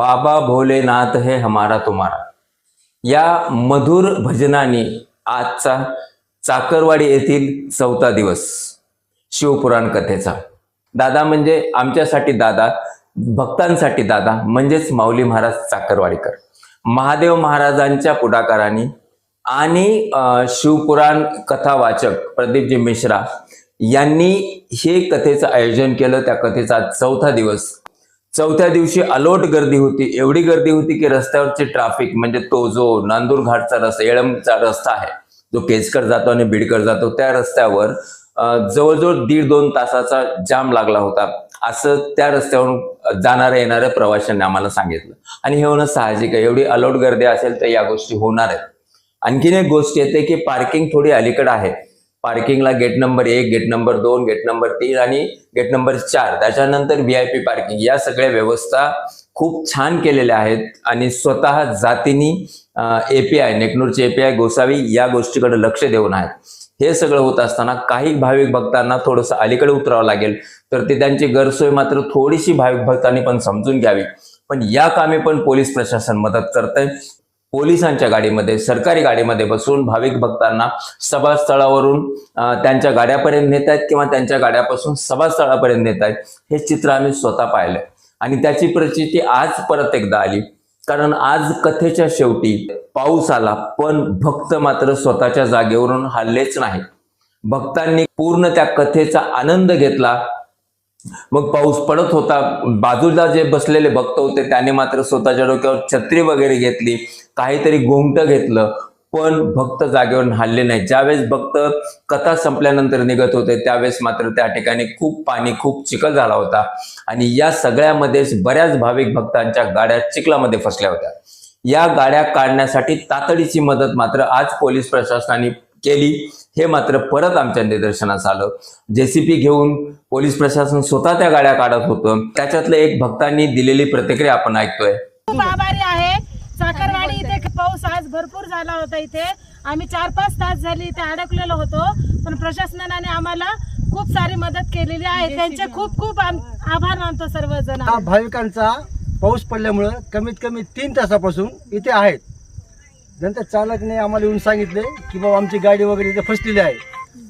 बाबा भोलानाथ है। हमारा तुम्हारा। या मधुर भजनाने आजचा चाकरवाडी येथील चौथा दिवस शिवपुराण कथेचा. दादा म्हणजे आमच्यासाठी दादा भक्तांसाठी दादा म्हणजेच माऊली महाराज चाकरवाडीकर. महादेव महाराजांच्या पुढाकाराने आणि शिवपुराण कथावाचक प्रदीपजी मिश्रा यांनी हे कथेचं आयोजन केलं. त्या कथेचा चौथा दिवस चौथ्या दिवशी अलोट गर्दी होती. एवढी गर्दी होती की रस्त्यावरची ट्रॅफिक म्हणजे तो जो नांदूर घाटचा रस्ता येळमचा रस्ता आहे जो केजकर जातो आणि बीडकर जातो त्या रस्त्यावर जवळजवळ दीड दोन तासाचा जाम लागला होता. असं त्या रस्त्यावरून जाणाऱ्या येणाऱ्या प्रवाशांनी आम्हाला सांगितलं. आणि हे होणं साहजिक आहे. एवढी अलोट गर्दी असेल तर या गोष्टी होणार आहेत. आणखीन एक गोष्ट येते की पार्किंग थोडी अलीकडे आहे. पार्किंगला गेट नंबर एक गेट नंबर दोन गेट नंबर तीन आणि गेट नंबर चार. त्याच्यानंतर व्ही आय पी पार्किंग या सगळ्या व्यवस्था खूप छान केलेल्या आहेत आणि स्वतः जातीनी एपीआय नेकनूरचे एपीआय गोसावी या गोष्टीकडे लक्ष देऊन आहेत. हे सगळं होत असताना काही भाविक भक्तांना थोडंसं अलीकडे उतरावं लागेल. तर ते त्यांची गैरसोय मात्र थोडीशी भाविक भक्तांनी पण समजून घ्यावी. पण या कामी पण पोलीस प्रशासन मदत करतंय. पोलिसांच्या गाडीमध्ये सरकारी गाडीमध्ये बसून भाविक भक्तांना सभास्थळावरून त्यांच्या गाड्यापर्यंत नेत आहेत किंवा त्यांच्या गाड्यापासून सभास्थळापर्यंत नेत आहेत हे चित्र आम्ही स्वतः पाहिलंय. आणि त्याची प्रचिती आज परत एकदा आली. कारण आज कथेच्या शेवटी पाऊस आला पण भक्त मात्र स्वतःच्या जागेवरून हल्लेच नाही भक्तांनी पूर्ण त्या कथेचा आनंद घेतला. मग पाऊस पडत होता. बाजूला जे बसलेले भक्त होते त्याने मात्र स्वतःच्या डोक्यावर छत्री वगैरे घेतली. काहीतरी घोंगट घेतलं पण भक्त जागेवर हल्ले नाही ज्यावेळेस भक्त कथा संपल्यानंतर निघत होते त्यावेळेस मात्र त्या ठिकाणी खूप पाणी खूप चिखल झाला होता. आणि या सगळ्यामध्येच बऱ्याच भाविक भक्तांच्या गाड्या चिखलामध्ये फसल्या होत्या. या गाड्या काढण्यासाठी तातडीची मदत मात्र आज पोलीस प्रशासनाने केली. हे मात्र परत आमच्या निदर्शनास आलं. जेसीपी घेऊन पोलीस प्रशासन स्वतः त्या गाड्या काढत होतं. त्याच्यातलं एक भक्तांनी दिलेली प्रतिक्रिया आपण ऐकतोय. खूप आभारी आहे. साखरवाडी इथे पाऊस आज भरपूर झाला होता इथे. आम्ही चार पाच तास झाली इथे अडकलेलो होतो. पण प्रशासनाने आम्हाला खूप सारी मदत केलेली आहे. त्यांचे खूप खूप आभार मानतो सर्वजण. भाविकांचा पाऊस पडल्यामुळं कमीत कमी तीन तासापासून इथे आहेत. नंतर चालकने आम्हाला येऊन सांगितले की बाबा आमची गाडी वगैरे इथे फसलेली आहे.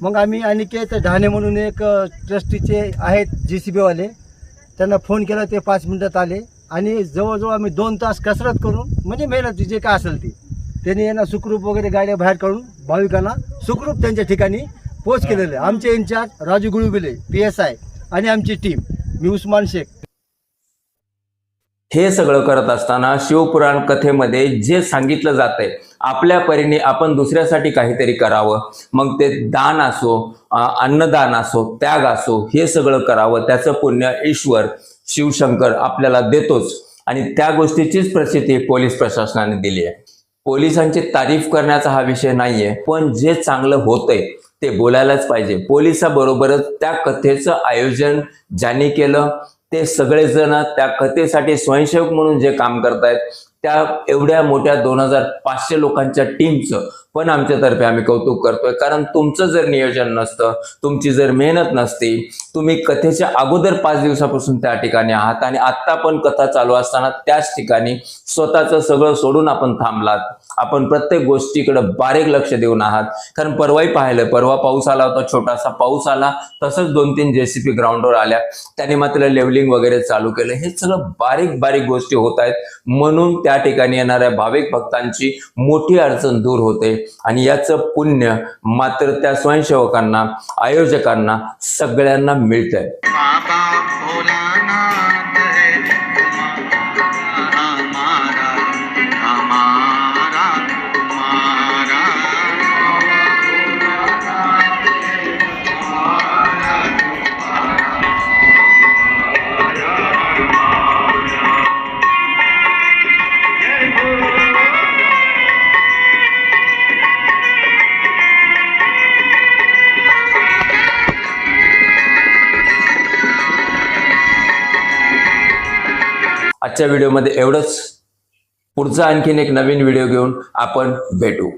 मग आम्ही अनिकेत ढाणे म्हणून एक ट्रस्टीचे आहेत जे सी बीवाले त्यांना फोन केला ते पाच मिनटात आले. आणि जवळजवळ आम्ही दोन तास कसरत करून म्हणजे मेहनत जे काय असेल ती त्यांनी यांना सुखरूप वगैरे गाड्या बाहेर काढून भाविकांना सुखरूप त्यांच्या ठिकाणी पोच केलेले आहे. आमचे incharge Raju Gulubile P S I आणि आमची टीम मी उस्मान शेख. हे सगळं करत असताना शिवपुराण कथेमध्ये जे सांगितलं जातंय आपल्या परीने आपण दुसऱ्यासाठी काहीतरी करावं. मग ते दान असो अन्नदान असो त्याग असो हे सगळं करावं त्याचं पुण्य ईश्वर शिवशंकर आपल्याला देतोच. आणि त्या गोष्टीचीच प्रसिद्धी पोलीस प्रशासनाने दिली आहे. पोलिसांची तारीफ करण्याचा हा विषय नाहीये पण जे चांगलं होतंय ते बोलायलाच पाहिजे. पोलिसाबरोबरच त्या कथेचं आयोजन ज्यांनी केलं ते सगळेजण त्या कथेसाठी स्वयंसेवक म्हणून जे काम करतायत त्या एवढ्या मोठ्या दोन हजार पाचशे लोकांच्या टीमचं पण आमच्यातर्फे आम्ही कौतुक करतोय. कारण तुमचं जर नियोजन नसतं तुमची जर मेहनत नसती तुम्ही कथेच्या अगोदर पाच दिवसापासून त्या ठिकाणी आहात आणि आत्ता पण कथा चालू असताना त्याच ठिकाणी स्वतःचं सगळं सोडून आपण थांबलात. आपण प्रत्येक गोष्टीकडे बारीक लक्ष देऊन आहात. कारण परवाही पाहिलं परवा पाऊस आला होता छोटासा पाऊस आला तसंच दोन तीन जेसीपी ग्राउंडवर आल्या. त्याने मात्र लेवलिंग वगैरे चालू केलं. हे सगळं बारीक बारीक गोष्टी होत आहेत. म्हणून त्या ठिकाणी येणाऱ्या भाविक भक्तांची मोठी अडचण दूर होते. आणि याचं पुण्य मात्र त्या स्वयंसेवकांना आयोजकांना सगळ्यांना मिळतंय. आजच्या व्हिडिओमध्ये एवढंच. पुढचा आणखीन एक नवीन व्हिडिओ घेऊन आपण भेटू.